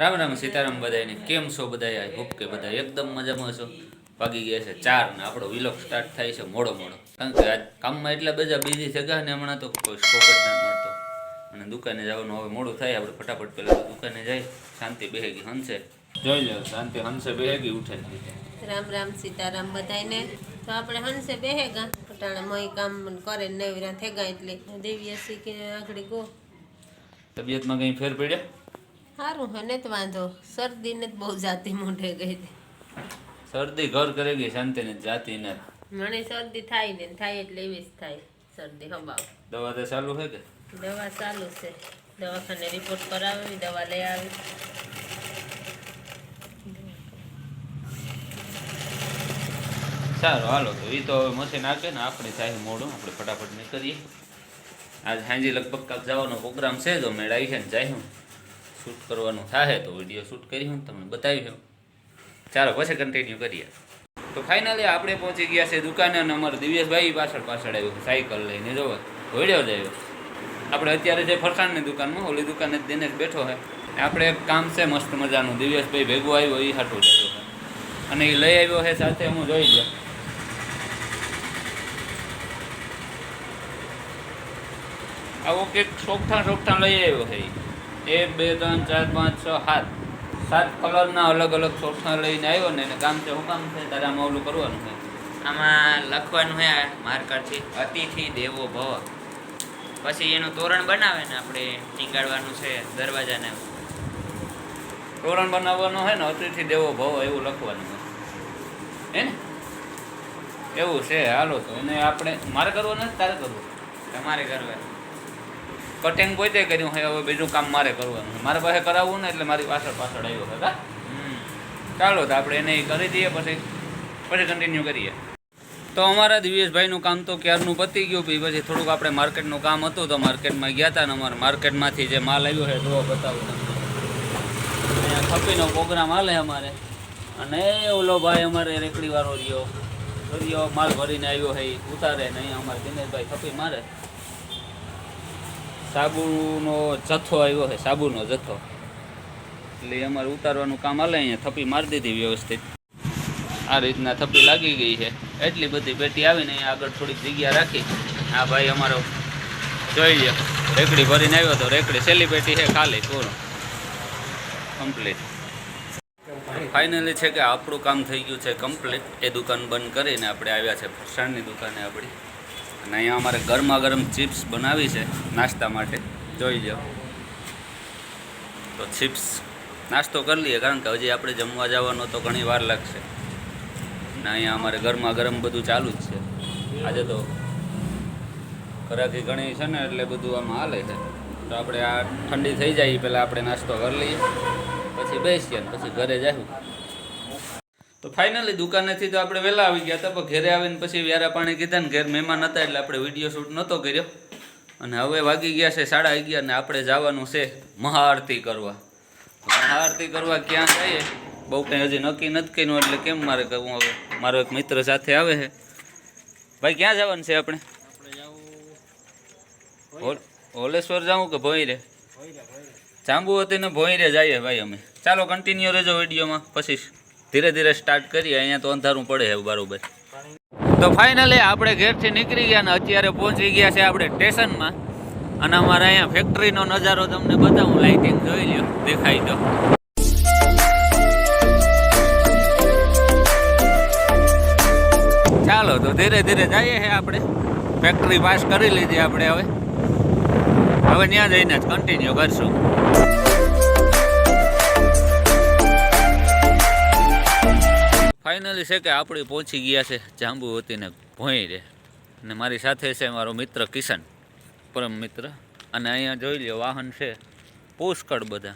રામ રામ સીતારામ બધાને કેમ છો બધા હોપ કે બધા એકદમ મજામાં છો ભાગી ગયા છે ચાર ને આપણો વિલોક સ્ટાર્ટ થાય છે મોડો મોડો. કારણ કે આજ કામમાં એટલા બધા બિઝી થઈ ગયા ને હમણાં તો કોઈ સ્કોપ જ ના મળતો. અને દુકાને જવાનું હવે મોડું થાય આપણે ફટાફટ પહેલાં દુકાને જાય શાંતિ બેહેગી હંસે જોઈ લો શાંતિ હંસે બેહેગી ઉઠે રામ રામ સીતારામ બધાયને. તો આપણે હંસે બેહેગા. પટાણા મય કામ કરે નવીરા થેગા એટલે. દેવી દેવીએ કે આગળ ગો. તબિયતમાં કંઈ ફેર પડ્યો? સારું હે ને તો વાંધો. શરદી ને જ બહુ જાતી મોઢે ગઈ. હતી શરદી ઘર કરે ગઈ શાંતિ ને જાતી ને. મને શરદી થાય ને થાય એટલે એવી જ થાય શરદી હબાવ દવા તો ચાલુ છે કે? દવા ચાલુ છે. દવાખાને રિપોર્ટ કરાવી દવા લઈ આવી. સારું હાલો તો એ તો હવે મશીન આપે ને આપણે થાય મોડું આપણે ફટાફટ નીકળીએ. આજ સાંજે લગભગ કાંક જવાનો પ્રોગ્રામ છે તો મેળાવી છે ને જાય શૂટ કરવાનું થાય તો વીડિયો શૂટ કરી હું તમને બતાવી ચાલો પછી કન્ટિન્યુ કરીએ. તો ફાઇનલી આપણે પહોંચી ગયા છે દુકાને અને અમારો દિવ્યેશભાઈ પાછળ પાછળ આવ્યો સાયકલ લઈને જોવો હોડ્યો જ આપણે અત્યારે જે ફરસાણની દુકાનમાં, ઓલી દુકાને જ દિનેશ બેઠો છે. આપણે એક કામ છે મસ્ત મજાનું. દિવ્યેશભાઈ ભેગો આવ્યો એ હાટું જ અને એ લઈ આવ્યો છે, સાથે હું જોઈ લો આવો કંઈક સોગઠા સોગઠા લઈ આવ્યો છે ઈ. એક બે ત્રણ ચાર પાંચ છ સાત. સાત કલરના અલગ અલગ સોગઠા લઈને આવ્યો ને એને કામ છે શું કામ છે તારે આમાં ઓલું કરવાનું છે. આમાં લખવાનું હે માર્કરથી અતિથિ દેવો ભવ. પછી એનું તોરણ બનાવે ને આપણે ટીંગાડવાનું છે દરવાજાને. તોરણ બનાવવાનું હોય ને અતિથિ દેવો ભવ એવું લખવાનું હોય હે ને? એવું છે હાલો તો એને આપણે મારે કરવું નથી તારે કરવું? તમારે કરવા કટિંગ પોતે કર્યું હોય, હવે બીજું કામ મારે કરવાનું છે મારે પાસે કરાવવું ને એટલે મારી પાછળ પાછળ આવ્યો હતા ચાલો તો આપણે એને કરી દઈએ, પછી પછી કન્ટિન્યુ કરીએ. તો અમારા દિવ્યેશભાઈનું કામ તો ક્યારનું પતી ગયું, પછી પછી થોડુંક આપણે માર્કેટનું કામ હતું તો માર્કેટમાં ગયા હતા ને અમારે માર્કેટમાંથી જે માલ આવ્યો છે, જોવો બતાવું. અહીંયા ખપીનો પ્રોગ્રામ હાલે અમારે. અને ઓલો ભાઈ અમારે રેકડીવાળો રહ્યો. રહ્યો, માલ ભરીને આવ્યો હે ઉતારે ને અહીંયા અમારે દિનેશભાઈ ખપી મારે. સાબુનો જથ્થો આવ્યો છે, સાબુનો જથ્થો. એટલે અમારે ઉતારવાનું કામ હાલે, અહીંયા થપ્પી મારી દીધી વ્યવસ્થિત. આ રીતના થપ્પી લાગી ગઈ છે. એટલી બધી પેટી આવીને અહીંયા આગળ થોડીક જગ્યા રાખી. આ ભાઈ અમારો જોઈ લે રેકડી ભરીને આવ્યો તો રેકડી છેલ્લી પેટી છે ખાલી, પૂરો. કમ્પ્લીટ ફાઇનલી છે કે આપણું કામ થઈ ગયું છે કમ્પ્લીટ એ દુકાન બંધ કરીને આપણે આવ્યા છે, ફરસાણની દુકાને આપણી. અને અહીંયા અમારે ગરમા ગરમ ચિપ્સ બનાવી છે નાસ્તા માટે. જોઈ લો તો ચિપ્સ નાસ્તો કરી લઈએ, કારણ કે હજી આપણે જમવા જવાનો તો ઘણી વાર લાગશે. ને અહીંયા અમારે ગરમા ગરમ બધું ચાલુ જ છે. આજે તો ઘરાકી ઘણી છે ને, એટલે બધું આમાં હાલે છે. તો આપણે આ ઠંડી થઈ જાય પહેલાં આપણે નાસ્તો કરી લઈએ. પછી બેસીએ ને પછી ઘરે જાઉં તો ફાઇનલી દુકાનેથી તો આપણે વહેલા આવી ગયા હતા, પણ ઘરે આવીને પછી વ્યારા પાણી કીધા ને ઘેર મહેમાન હતા એટલે આપણે વીડિયો શૂટ નહોતો કર્યો. અને હવે વાગી ગયા છે સાડા અગિયાર ને આપણે જવાનું છે મહાઆરતી કરવા. મહાઆરતી કરવા ક્યાં જઈએ? બહુ કંઈ હજી નક્કી નથી કર્યું, એટલે કેમ મારે કરવું હવે? મારો એક મિત્ર સાથે આવે છે. ભાઈ, ક્યાં જવાનું છે આપણે? હોલેશ્વર જાઉં કે ભોંયરે? જાંબુવતી ને ભોંયરે જઈએ ભાઈ અમે. ચાલો કન્ટિન્યુ રહેજો વિડીયોમાં પછી ધીરે ધીરે સ્ટાર્ટ કરીએ, અહીંયા તો અંધારું પડે છે બરોબર. તો ફાઇનલી આપણે ઘેરથી નીકળી ગયા ને અત્યારે પહોંચી ગયા છે આપણે સ્ટેશનમાં. અને અમારે અહીંયા ફેક્ટરીનો નજારો તમને બતાવું લાઇટિંગ જોઈ લ્યો, દેખાય તો. ચાલો, તો ધીરે ધીરે જઈએ છે આપણે. ફેક્ટરી પાસ કરી લીધી આપણે હવે. હવે ત્યાં જઈને જ કન્ટિન્યુ કરશું. ફાઇનલી છે કે આપણે પહોંચી ગયા છે જાંબુવતીને ભોંય રે અને મારી સાથે છે મારો મિત્ર કિશન. પરમ મિત્ર. અને અહીંયા જોઈ લ્યો, વાહન છે. પુષ્કળ બધા.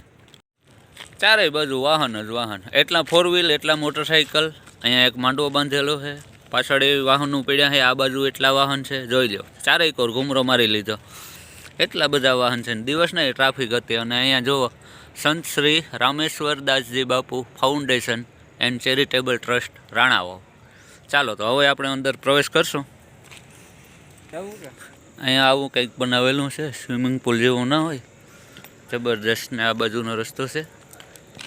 ચારેય બાજુ વાહન જ વાહન. એટલા ફોર વ્હીલ એટલા મોટરસાઇકલ અહીંયા એક માંડવો બાંધેલો છે. પાછળ એવી વાહનો પડ્યા છે. આ બાજુ એટલા વાહન છે. જોઈ લો ચારેય કોર ઘૂમરો મારી લીધો. એટલા બધા વાહન છે. દિવસના ટ્રાફિક હતી. અને અહીંયા જુઓ, સંત Shri Rameshwar Dasji Bapu foundation and charitable trust Ranavav. ચાલો, તો હવે આપણે અંદર પ્રવેશ કરશું. અહીંયા આવું કંઈક બનાવેલું છે, સ્વિમિંગ પુલ જેવું ના હોય. જબરદસ્ત ને આ બાજુનો રસ્તો છે.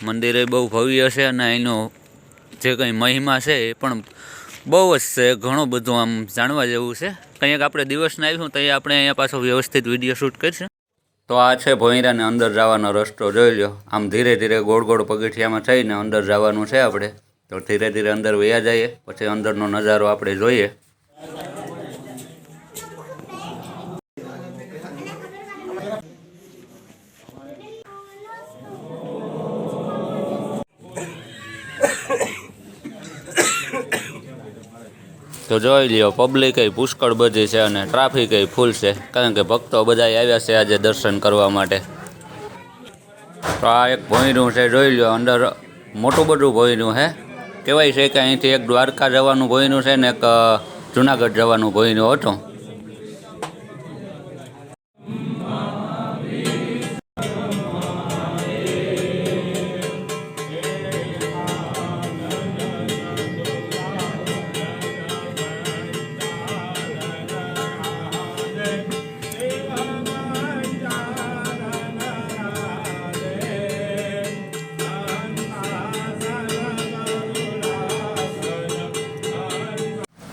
મંદિરે બહુ ભવ્ય છે અને અહીંનો જે કંઈ મહિમા છે એ પણ બહુ જ છે, ઘણું બધું આમ જાણવા જેવું છે. કંઈક આપણે દિવસના આવ્યું તો એ આપણે અહીંયા પાછો વ્યવસ્થિત વીડિયો શૂટ કરીશું. તો આ છે ભોંયરાને અંદર જવાનો રસ્તો, જોઈ લો આમ ધીરે ધીરે ગોળ ગોળ પગથિયામાં થઈને અંદર જવાનું છે આપણે. તો ધીરે ધીરે અંદર વયા જઈએ. પછી અંદરનો નજારો આપણે જોઈએ. તો જોઈ લ્યો પબ્લિક પુષ્કળ બધી છે અને ટ્રાફિક ફૂલ છે. કારણ કે ભક્તો બધા આવ્યા છે આજે દર્શન કરવા માટે. તો આ એક ભોંયરું છે, જોઈ લ્યો, અંદર મોટું બધું ભોંયરું છે કહેવાય છે કે અહીંથી એક દ્વારકા જવાનું ભોંયરું છે ને એક જુનાગઢ જવાનું ભોંયરું હતું.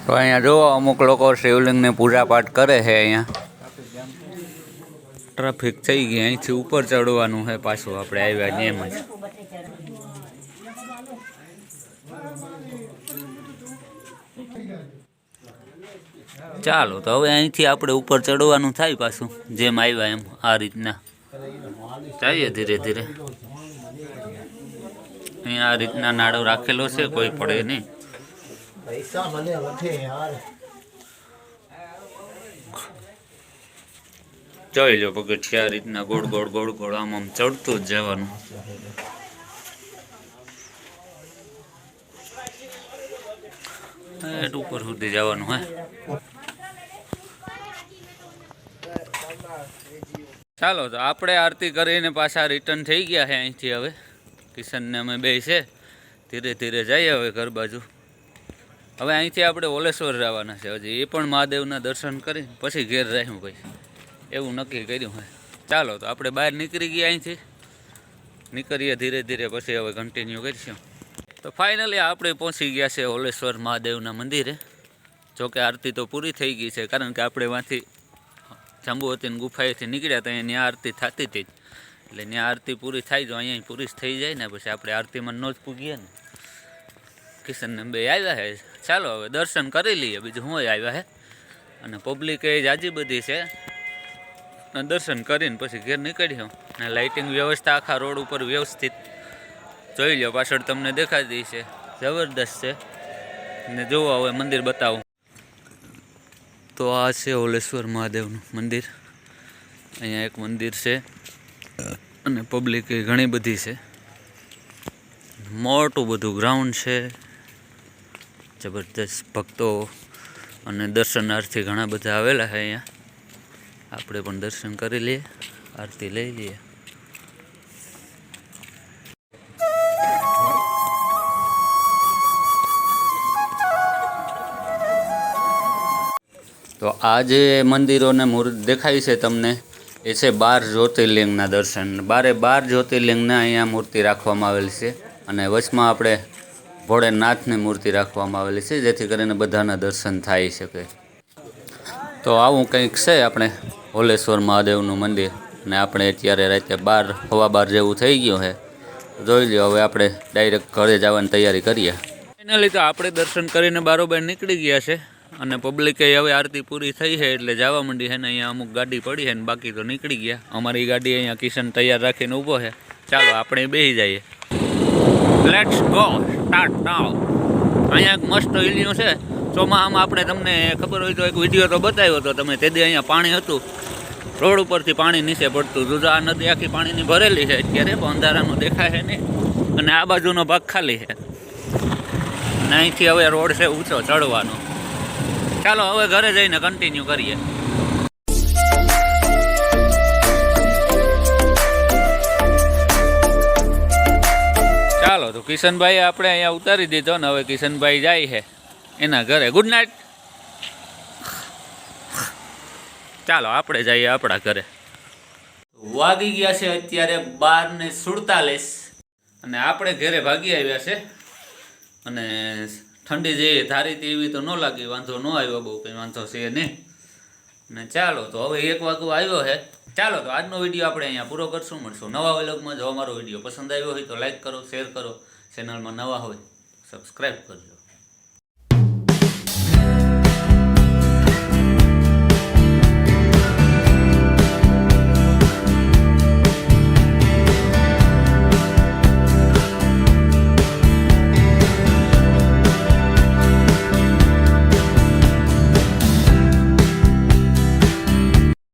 તો અહીંયા જુઓ, અમુક લોકો શિવલિંગની પૂજા પાઠ કરે છે અહીંયા. ટ્રાફિક થઈ ગઈ, અહીંથી ઉપર ચડવાનું છે પાછું, આપણે આવ્યા ને એમ જ. ચાલો, તો હવે અહીંથી આપણે ઉપર ચડવાનું થાય પાછું, જેમ આવ્યા એમ, આ રીતના. જઈએ ધીરે ધીરે. અહીંયા આ રીતના નાડો રાખેલો છે, કોઈ પડે નહીં. પૈસા મને વધે યાર. જોઈ લો પગથિયા આ રીતના ગોળ ગોળ ગોળ ગોળ આમ આમ ચડતું જ જવાનું. હેઠ ઉપર સુધી જવાનું, હે? ચાલો, તો આપણે આરતી કરીને પાછા રિટર્ન થઈ ગયા છે અહીંથી હવે. કિશનને અમે બે છે. ધીરે ધીરે જઈએ હવે ઘર બાજુ. હવે અહીંથી આપણે ઓલેશ્વર જવાના છે હજી. એ પણ મહાદેવના દર્શન કરી પછી ઘેર રહ્યું ભાઈ એવું નક્કી કર્યું હોય. ચાલો તો આપણે બહાર નીકળી ગયા અહીંથી. નીકળીએ ધીરે ધીરે પછી હવે કન્ટિન્યુ કરીશું. તો ફાઇનલી આપણે પહોંચી ગયા છે ઓલેશ્વર મહાદેવના મંદિરે. જોકે આરતી તો પૂરી થઈ ગઈ છે કારણ કે આપણે વાંથી જંબુવતીની ગુફાએથી નીકળ્યા તો અહીંયા આરતી થતી હતી એટલે ત્યાં આરતી પૂરી થાય જો અહીંયા પૂરી થઈ જાય ને પછી આપણે આરતીમાં ન જ પૂગીએ ને. કિશનને બે આવ્યા છે. ચાલો હવે દર્શન કરી લઈએ. બીજું હું આવ્યા હે? અને પબ્લિક એ જાજી બધી છે. અને દર્શન કરીને પછી ઘેર નીકળ્યો. અને લાઇટિંગ વ્યવસ્થા આખા રોડ ઉપર વ્યવસ્થિત. જોઈ લો પાછળ તમને દેખાતી છે. જબરદસ્ત છે. ને જોવો હવે મંદિર બતાવું. તો આ છે ઓલેશ્વર મહાદેવનું મંદિર. અહીંયા એક મંદિર છે. અને પબ્લિક ઘણી બધી છે. મોટું બધું ગ્રાઉન્ડ છે. જબરદસ્ત ભક્તો અને દર્શનાર્થી ઘણા બધા આવેલા છે અહીંયા. આપણે પણ દર્શન કરી લઈએ, આરતી લઈ લઈએ. તો આ જે મંદિરોને મૂર્ત દેખાય છે તમને, એ છે બાર જ્યોતિર્લિંગના દર્શન. બારે બાર જ્યોતિર્લિંગને અહીંયા મૂર્તિ રાખવામાં આવેલી છે. અને વચમાં આપણે ભોળેનાથની મૂર્તિ રાખવામાં આવેલી છે, જેથી કરીને બધાના દર્શન થઈ શકે. તો આવું કંઈક છે આપણે હોલેશ્વર મહાદેવનું મંદિર, ને આપણે અત્યારે રાતે બાર, હવા બાર જેવું થઈ ગયું છે. જોઈ લો હવે આપણે ડાયરેક્ટ ઘરે જવાની તૈયારી કરીએ. એના લીધે આપણે દર્શન કરીને બારોબાર નીકળી ગયા છે, અને પબ્લિકે હવે આરતી પૂરી થઈ છે, એટલે જવા માંડી છે ને અહીંયા અમુક ગાડી પડી છે ને બાકી તો નીકળી ગયા. અમારી ગાડી અહીંયા કિશન તૈયાર રાખીને ઊભો છે. ચાલો, આપણે બેસી જઈએ. લેટ્સ ગો સ્ટાર્ટ નાવ અહીંયા એક મસ્ત હિલિયું છે. ચોમાહામાં આપણે તમને ખબર હોય તો એક વીડિયો તો બતાવ્યો હતો તમે. તે દી અહીંયા પાણી હતું. રોડ ઉપરથી પાણી નીચે પડતું. હતું આ નદી આખી પાણીની ભરેલી છે અત્યારે, પણ અંધારાનું દેખાય છે નહીં. અને આ બાજુનો ભાગ ખાલી છે. અને અહીંથી હવે રોડ છે ઊંચો, ચડવાનો. ચાલો, હવે ઘરે જઈને કન્ટિન્યુ કરીએ. તો કિશનભાઈ આપણે અહીંયા ઉતારી દીધો ને હવે કિશનભાઈ જાય છે એના ઘરે. ગુડ નાઇટ ચાલો, આપણે જઈએ આપણા ઘરે. વાગી ગયા છે અત્યારે બાર ને સુડતાલીસ અને આપણે ઘરે ભાગી આવ્યા છે. અને ઠંડી જે ધારી એવી તો ન લાગી, વાંધો ન આવ્યો બહુ, કંઈ વાંધો છે નહીં. ને ચાલો, તો હવે એક વાગો આવ્યો છે. ચાલો, તો આજનો વીડિયો આપણે અહીંયા પૂરો કરશું, મળશું નવા વ્લોગમાં. જો અમારો વીડિયો પસંદ આવ્યો હોય તો લાઈક કરો, શેર કરો. ચેનલમાં નવા હોય સબસ્ક્રાઈબ કરજો.